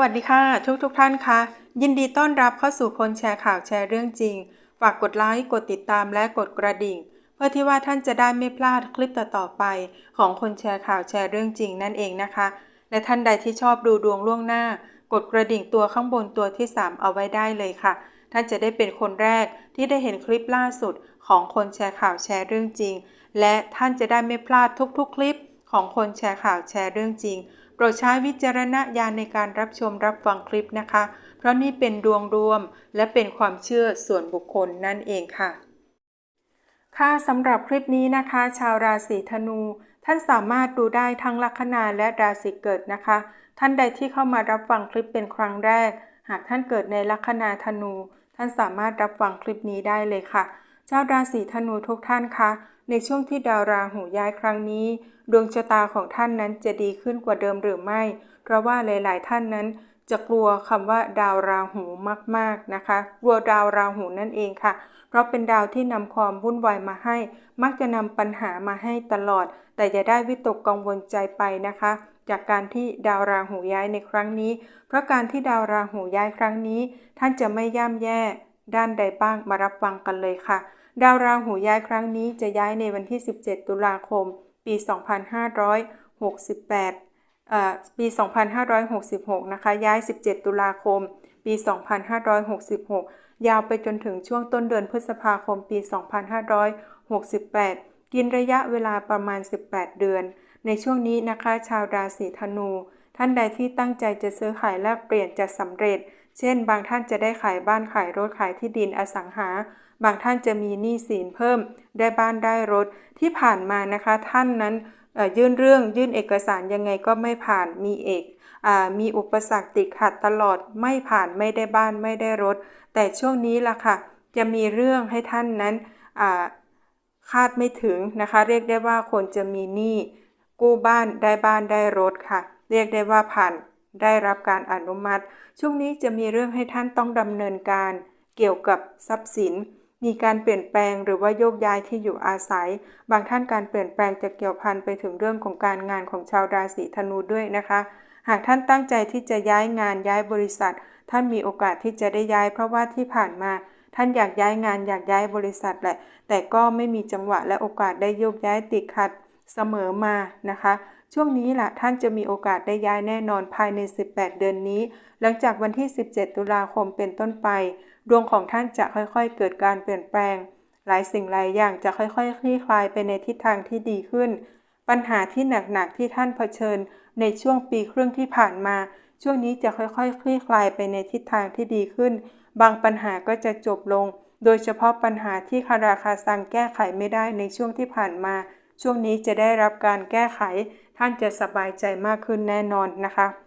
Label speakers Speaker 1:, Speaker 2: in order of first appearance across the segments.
Speaker 1: วัสดีค่ะ ทุกทุกๆท่านคะยินดีต้อนรับเข้าสู่คนแชร์ข่าวแชร์เรื่องจริง ฝากกดไลค์กดติดตามและกดกระดิ่ง เพื่อที่ว่าท่านจะได้ไม่พลาดคลิปต่อๆไป ของคนแชร์ข่าวแชร์เรื่องจริงนั่นเองนะคะ และท่านใดที่ชอบดูดวงล่วงหน้า กดกระดิ่งตัวข้างบนตัวที่ 3 เอาไว้ได้เลยค่ะ ท่านจะได้เป็นคนแรกที่ได้เห็นคลิปล่าสุด ของคนแชร์ข่าวแชร์เรื่องจริง และท่านจะได้ไม่พลาดทุกๆ คลิป ของคนแชร์ข่าวแชร์เรื่องจริง รดใช้วิจารณญาณในการรับชมรับฟังคลิปนะคะ เพราะนี่เป็นดวงรวมและเป็นความเชื่อส่วนบุคคลนั่นเองค่ะ ค่ะสำหรับคลิปนี้นะคะ ชาวราศีธนู ท่านสามารถดูได้ทั้งลัคนาและราศีเกิดนะคะ ท่านใดที่เข้ามารับฟังคลิปเป็นครั้งแรก หากท่านเกิดในลัคนาธนู ท่านสามารถรับฟังคลิปนี้ได้เลยค่ะชาราศีธนูทุกท่านคะ ในช่วงที่ดาวราหูย้ายครั้งนี้ ดวงชะตาของท่านนั้นจะดีขึ้นกว่าเดิมหรือไม่ เพราะว่าหลาย ๆ ท่านนั้นจะกลัวคำว่าดาวราหูมาก ๆ นะคะ กลัวดาวราหูนั่นเองค่ะ เพราะเป็นดาวที่นำความวุ่นวายมาให้ มักจะนำปัญหามาให้ตลอด แต่อย่าได้วิตกกังวลใจไปนะคะ จากการที่ดาวราหูย้ายในครั้งนี้ เพราะการที่ดาวราหูย้ายครั้งนี้ ท่านจะไม่ย่ำแย่ ด้านใดบ้างมารับฟังกันเลยค่ะ ดาวราหูย้ายครั้งนี้จะย้ายในวันที่ 17 ตุลาคม ปี 2568ปี 2566 นะคะ ย้าย 17 ตุลาคม ปี 2566 ยาวไปจนถึงช่วงต้นเดือนพฤษภาคม ปี 2568 กินระยะเวลาประมาณ 18 เดือน ในช่วงนี้นะคะ ชาวราศีธนู ท่านใดที่ตั้งใจจะซื้อขายแลกเปลี่ยนจะสำเร็จ เช่น บางท่านจะได้ขายบ้านขายรถขายที่ดินอสังหา บางท่านจะมีหนี้สินเพิ่มได้บ้านได้รถที่ผ่านมานะคะ ท่านนั้นยื่นเรื่องยื่นเอกสารยังไงก็ไม่ผ่านมีเอกอมีอุปสรรคติดขัดตลอดไม่ผ่านไม่ได้บ้านไม่ได้รถ แต่ช่วงนี้ล่ะค่ะ จะมีเรื่องให้ท่านนั้นคาดไม่ถึงนะคะ เรียกได้ว่าคนจะมีหนี้กู้บ้านได้บ้านได้รถค่ะ เรียกได้ว่าผ่านได้รับการอนุมัติ ช่วงนี้จะมีเรื่องให้ท่านต้องดำเนินการเกี่ยวกับทรัพย์สิน มีการเปลี่ยนแปลงหรือว่าโยกย้ายที่อยู่อาศัย บางท่านการเปลี่ยนแปลงจะเกี่ยวพันไปถึงเรื่องของการงานของชาวราศีธนูด้วยนะคะ หากท่านตั้งใจที่จะย้ายงานย้ายบริษัท ท่านมีโอกาสที่จะได้ย้าย เพราะว่าที่ผ่านมา ท่านอยากย้ายงานอยากย้ายบริษัทแหละ แต่ก็ไม่มีจังหวะและโอกาสได้โยกย้ายติดขัดเสมอมานะคะช่วงนี้แหละท่านจะมีโอกาสได้ย้ายแน่นอนภายใน 18 เดือนนี้ หลังจากวันที่ 17 ตุลาคมเป็นต้นไป ดวงของท่านจะค่อยๆ เกิดการเปลี่ยนแปลง หลายสิ่งหลายอย่างจะค่อยๆ คลี่คลายไปในทิศทางที่ดีขึ้น ปัญหาที่หนักๆที่ท่านเผชิญ ในช่วงปีครึ่งที่ผ่านมา ช่วงนี้จะค่อยๆ คลี่คลายไปในทิศทางที่ดีขึ้น บางปัญหาก็จะจบลง โดยเฉพาะปัญหาที่คาราคาซังแก้ไขไม่ได้ในช่วงที่ผ่านมา ช่วงนี้จะได้รับการแก้ไข ท่านจะสบายใจมากขึ้นแน่นอนนะคะ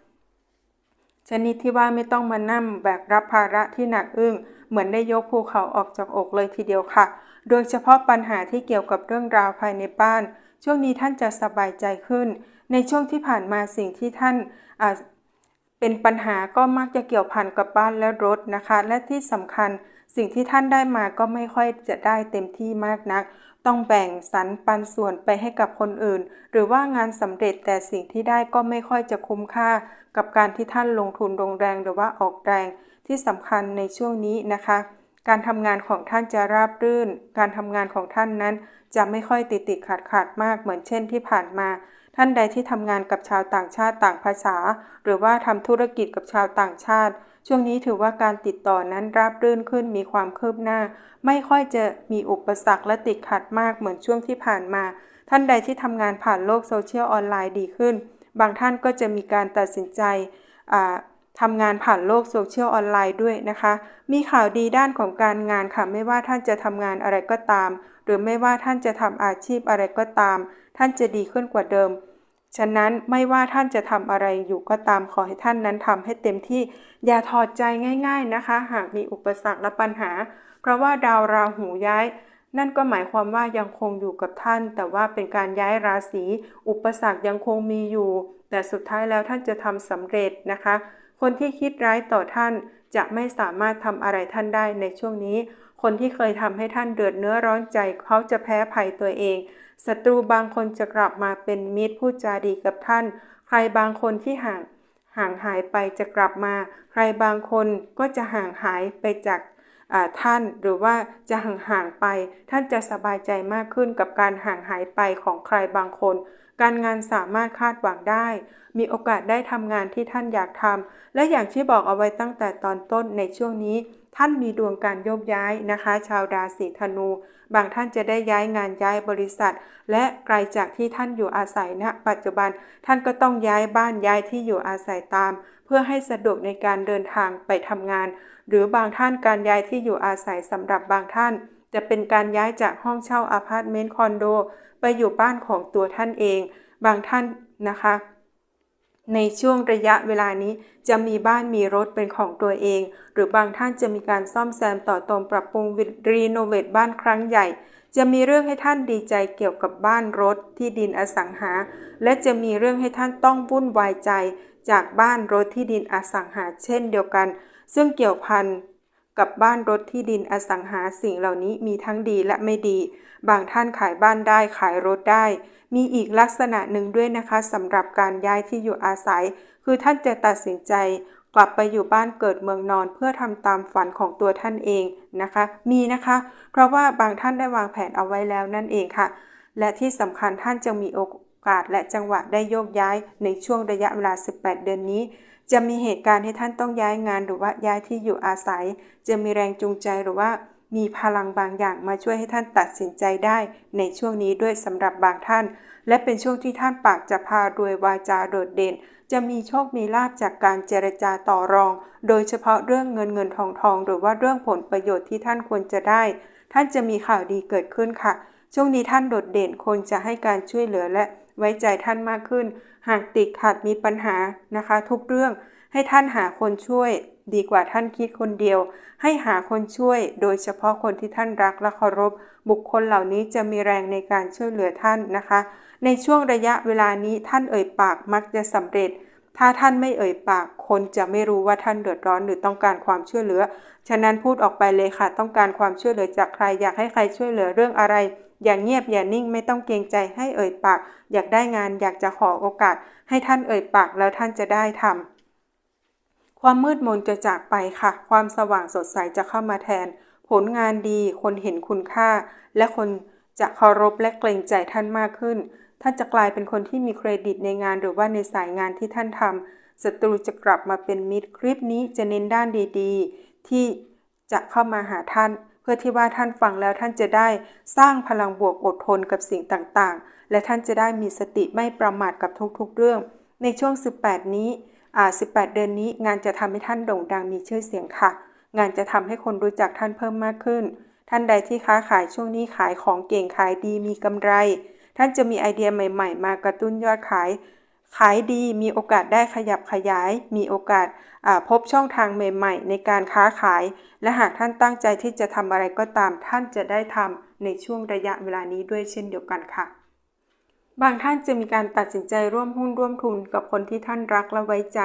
Speaker 1: ชนิดที่ว่าไม่ต้องมานั่งแบกรับภาระที่หนักอึ้งเหมือนได้ยกภูเขาออกจากอกเลยทีเดียวค่ะ โดยเฉพาะปัญหาที่เกี่ยวกับเรื่องราวภายในบ้าน ช่วงนี้ท่านจะสบายใจขึ้น ในช่วงที่ผ่านมาสิ่งที่ท่านเป็นปัญหาก็มักจะเกี่ยวพันกับบ้านและรถนะคะ และที่สำคัญสิ่งที่ท่านได้มาก็ไม่ค่อยจะได้เต็มที่มากนัก ต้องแบ่งสรรปันส่วนไปให้กับคนอื่น หรือว่างานสำเร็จแต่สิ่งที่ได้ก็ไม่ค่อยจะคุ้มค่า กับการที่ท่านลงทุนลงแรงหรือว่าออกแรงที่สำคัญในช่วงนี้นะคะ การทำงานของท่านจะราบรื่น การทำงานของท่านนั้น จะไม่ค่อยติดติดขัดขัดมากเหมือนเช่นที่ผ่านมา ท่านใดที่ทำงานกับชาวต่างชาติต่างภาษา หรือว่าทำธุรกิจกับชาวต่างชาติ ช่วงนี้ถือว่าการติดต่อนั้นราบรื่นขึ้นมีความคืบหน้า ไม่ค่อยจะมีอุปสรรคและติดขัดมากเหมือนช่วงที่ผ่านมา ท่านใดที่ทำงานผ่านโลกโซเชียลออนไลน์ดีขึ้น บางท่านก็จะมีการตัดสินใจทำงานผ่านโลกโซเชียลออนไลน์ด้วยนะคะ มีข่าวดีด้านของการงานค่ะ ไม่ว่าท่านจะทำงานอะไรก็ตาม หรือไม่ว่าท่านจะทำอาชีพอะไรก็ตาม ท่านจะดีขึ้นกว่าเดิม ฉะนั้นไม่ว่าท่านจะทำอะไรอยู่ก็ตามขอให้ท่านนั้นทำให้เต็มที่ อย่าถอดใจง่าย ๆนะคะ หากมีอุปสรรคและปัญหา เพราะว่าดาวราหูย้าย นั่นก็หมายความว่ายังคงอยู่กับท่าน แต่ว่าเป็นการย้ายราศี อุปสรรคยังคงมีอยู่ แต่สุดท้ายแล้วท่านจะทำสำเร็จนะคะ คนที่คิดร้ายต่อท่านจะไม่สามารถทำอะไรท่านได้ในช่วงนี้ คนที่เคยทำให้ท่านเดือดเนื้อร้อนใจเขาจะแพ้ภัยตัวเอง ศัตรูบางคนจะกลับมาเป็นมิตรพูดจาดีกับท่าน ใครบางคนที่ห่างห่างหายไปจะกลับมา ใครบางคนก็จะห่างหายไปจากท่านหรือว่าจะห่างห่างไป ท่านจะสบายใจมากขึ้นกับการห่างหายไปของใครบางคน การงานสามารถคาดหวังได้ มีโอกาสได้ทำงานที่ท่านอยากทำและอย่างที่บอกเอาไว้ตั้งแต่ตอนต้นในช่วงนี้ ท่านมีดวงการโยกย้ายนะคะ ชาวราศีธนู บางท่านจะได้ย้ายงานย้ายบริษัท และไกลจากที่ท่านอยู่อาศัยณนะปัจจุบัน ท่านก็ต้องย้ายบ้านย้ายที่อยู่อาศัยตาม เพื่อให้สะดวกในการเดินทางไปทำงาน หรือบางท่านการย้ายที่อยู่อาศัยสำหรับบางท่าน จะเป็นการย้ายจากห้องเช่าอพาร์ตเมนต์คอนโด ไปอยู่บ้านของตัวท่านเอง บางท่านนะคะ ในช่วงระยะเวลานี้จะมีบ้านมีรถเป็นของตัวเอง หรือบางท่านจะมีการซ่อมแซมต่อเติมปรับปรุงรีโนเวทบ้านครั้งใหญ่ จะมีเรื่องให้ท่านดีใจเกี่ยวกับบ้านรถที่ดินอสังหา และจะมีเรื่องให้ท่านต้องวุ่นวายใจ จากบ้านรถที่ดินอสังหาเช่นเดียวกัน ซึ่งเกี่ยวพัน กับบ้านรถที่ดินอสังหาสิ่งเหล่านี้มีทั้งดีและไม่ดี บางท่านขายบ้านได้ขายรถได้ มีอีกลักษณะหนึ่งด้วยนะคะสำหรับการย้ายที่อยู่อาศัย คือท่านจะตัดสินใจกลับไปอยู่บ้านเกิดเมืองนอนเพื่อทำตามฝันของตัวท่านเองนะคะ มีนะคะ เพราะว่าบางท่านได้วางแผนเอาไว้แล้วนั่นเองค่ะ และที่สำคัญท่านจะมีโอกาสและจังหวะได้โยกย้ายในช่วงระยะเวลา 18 เดือนนี้ จะมีเหตุการณ์ให้ท่านต้องย้ายงานหรือว่าย้ายที่อยู่อาศัย จะมีแรงจูงใจหรือว่ามีพลังบางอย่างมาช่วยให้ท่านตัดสินใจได้ในช่วงนี้ด้วยสำหรับบางท่าน และเป็นช่วงที่ท่านปากจะพารวยวาจาโดดเด่น จะมีโชคมีลาบจากการเจรจาต่อรอง โดยเฉพาะเรื่องเงินเงินทองทองหรือว่าเรื่องผลประโยชน์ที่ท่านควรจะได้ ท่านจะมีข่าวดีเกิดขึ้นค่ะ ช่วงนี้ท่านโดดเด่นคนจะให้การช่วยเหลือและ ไว้ใจท่านมากขึ้น หากติดขัดมีปัญหานะคะ ทุกเรื่องให้ท่านหาคนช่วย ดีกว่าท่านคิดคนเดียว ให้หาคนช่วย โดยเฉพาะคนที่ท่านรักและเคารพ บุคคลเหล่านี้จะมีแรงในการช่วยเหลือท่านนะคะ ในช่วงระยะเวลานี้ท่านเอ่ยปากมักจะสำเร็จถ้าท่านไม่เอ่ยปาก คนจะไม่รู้ว่าท่านเดือดร้อนหรือต้องการความช่วยเหลือ ฉะนั้นพูดออกไปเลยค่ะ ต้องการความช่วยเหลือจากใคร อยากให้ใครช่วยเหลือเรื่องอะไร อย่างเงียบอย่านิ่งไม่ต้องเกรงใจให้เอ่ยปาก อยากได้งานอยากจะขอโอกาส ให้ท่านเอ่ยปากแล้วท่านจะได้ทำความมืดมนจะจากไปค่ะ ความสว่างสดใสจะเข้ามาแทน ผลงานดีคนเห็นคุณค่า และคนจะเคารพและเกรงใจท่านมากขึ้น ท่านจะกลายเป็นคนที่มีเครดิตในงานหรือว่าในสายงานที่ท่านทำศัตรูจะกลับมาเป็นมิตรคลิปนี้จะเน้นด้านดี ๆ ที่จะเข้ามาหาท่าน พื่อที่ว่าท่านฟังแล้วท่านจะได้สร้างพลังบวกอดทนกับสิ่งต่างๆ และท่านจะได้มีสติไม่ประมาทกับทุกๆเรื่อง ในช่วง 18 นี้อ่า18 เดือนนี้งานจะทำให้ท่านโด่งดังมีชื่อเสียงค่ะ งานจะทำให้คนรู้จักท่านเพิ่มมากขึ้น ท่านใดที่ค้าขายช่วงนี้ขายของเก่งขายดีมีกำไร ท่านจะมีไอเดียใหม่ ๆ มากระตุ้นยอดขาย ขายดีมีโอกาสได้ขยับขยาย มีโอกาสพบช่องทางใหม่ ๆ ในการค้าขาย และหากท่านตั้งใจที่จะทำอะไรก็ตาม ท่านจะได้ทำในช่วงระยะเวลานี้ด้วยเช่นเดียวกันค่ะ บางท่านจะมีการตัดสินใจร่วมหุ้นร่วมทุนกับคนที่ท่านรักและไว้ใจ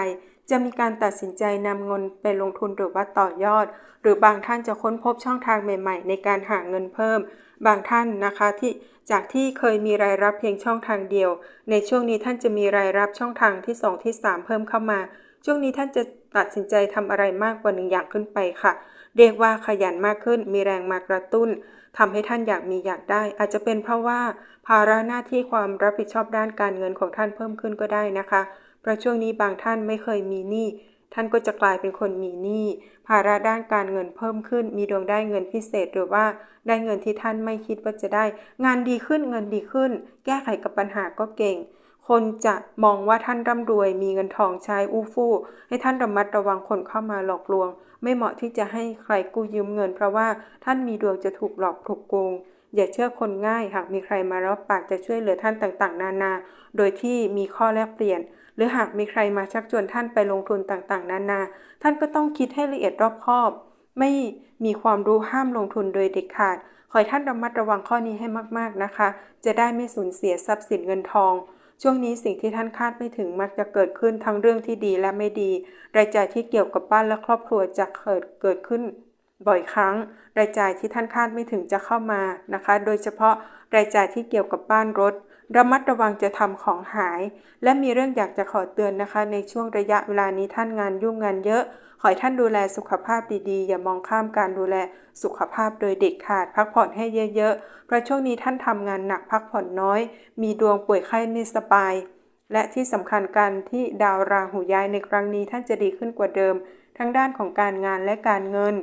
Speaker 1: จะมีการตัดสินใจนำเงินไปลงทุนหรือว่าต่อยอด หรือบางท่านจะค้นพบช่องทางใหม่ ๆ ในการหาเงินเพิ่ม บางท่านนะคะที่จากที่เคยมีรายรับเพียงช่องทางเดียว ในช่วงนี้ท่านจะมีรายรับช่องทางที่ 2 ที่ 3 เพิ่มเข้ามา ช่วงนี้ท่านจะตัดสินใจทำอะไรมากกว่าหนึ่งอย่างขึ้นไปค่ะ เรียกว่าขยันมากขึ้น มีแรงมากระตุ้นทำให้ท่านอยากมีอยากได้ อาจจะเป็นเพราะว่าภาระหน้าที่ความรับผิดชอบด้านการเงินของท่านเพิ่มขึ้นก็ได้นะคะเพราะช่วงนี้บางท่านไม่เคยมีหนี้ ท่านก็จะกลายเป็นคนมีหนี้ภาระด้านการเงินเพิ่มขึ้น มีดวงได้เงินพิเศษหรือว่าได้เงินที่ท่านไม่คิดว่าจะได้ งานดีขึ้นเงินดีขึ้น แก้ไขกับปัญหาก็เก่ง คนจะมองว่าท่านร่ำรวย มีเงินทองใช้อู้ฟู่ให้ท่านระมัดระวังคนเข้ามาหลอกลวง ไม่เหมาะที่จะให้ใครกู้ยืมเงิน เพราะว่าท่านมีดวงจะถูกหลอกถูกโกงอย่าเชื่อคนง่าย หากมีใครมารับปากจะช่วยเหลือท่านต่างๆ นานา โดยที่มีข้อแลกเปลี่ยน รือหากมีใครมาชักชวนท่านไปลงทุนต่างๆ นานา ท่านก็ต้องคิดให้ละเอียดรอบคอบ ไม่มีความรู้ห้ามลงทุนโดยเด็ดขาด ขอให้ท่านระมัดระวังข้อนี้ให้มากๆนะคะ จะได้ไม่สูญเสียทรัพย์สินเงินทอง ช่วงนี้สิ่งที่ท่านคาดไม่ถึงมักจะเกิดขึ้นทั้งเรื่องที่ดีและไม่ดี รายจ่ายที่เกี่ยวกับบ้านและครอบครัวจะเกิดเกิดขึ้น บ่อยครั้ง รายจ่ายที่ท่านคาดไม่ถึงจะเข้ามานะคะ โดยเฉพาะรายจ่ายที่เกี่ยวกับบ้านรถ ระมัดระวังจะทำของหาย และมีเรื่องอยากจะขอเตือนนะคะ ในช่วงระยะเวลานี้ท่านงานยุ่งงานเยอะ ขอให้ท่านดูแลสุขภาพดีๆ อย่ามองข้ามการดูแลสุขภาพโดยเด็ดขาด พักผ่อนให้เยอะๆ เพราะช่วงนี้ท่านทำงานหนักพักผ่อนน้อย มีดวงป่วยไข้ไม่สบาย และที่สำคัญการที่ดาวราหูย้ายในครั้งนี้ท่านจะดีขึ้นกว่าเดิม ทั้งด้านของการงานและการเงิน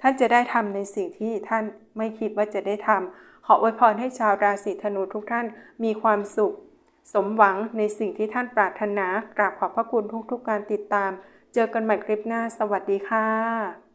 Speaker 1: ท่านจะได้ทำในสิ่งที่ท่านไม่คิดว่าจะได้ทำขออวยพรให้ชาวราศีธนูทุกท่านมีความสุข สมหวังในสิ่งที่ท่านปรารถนากราบขอบพระคุณทุกๆการติดตาม เจอกันใหม่คลิปหน้า สวัสดีค่ะ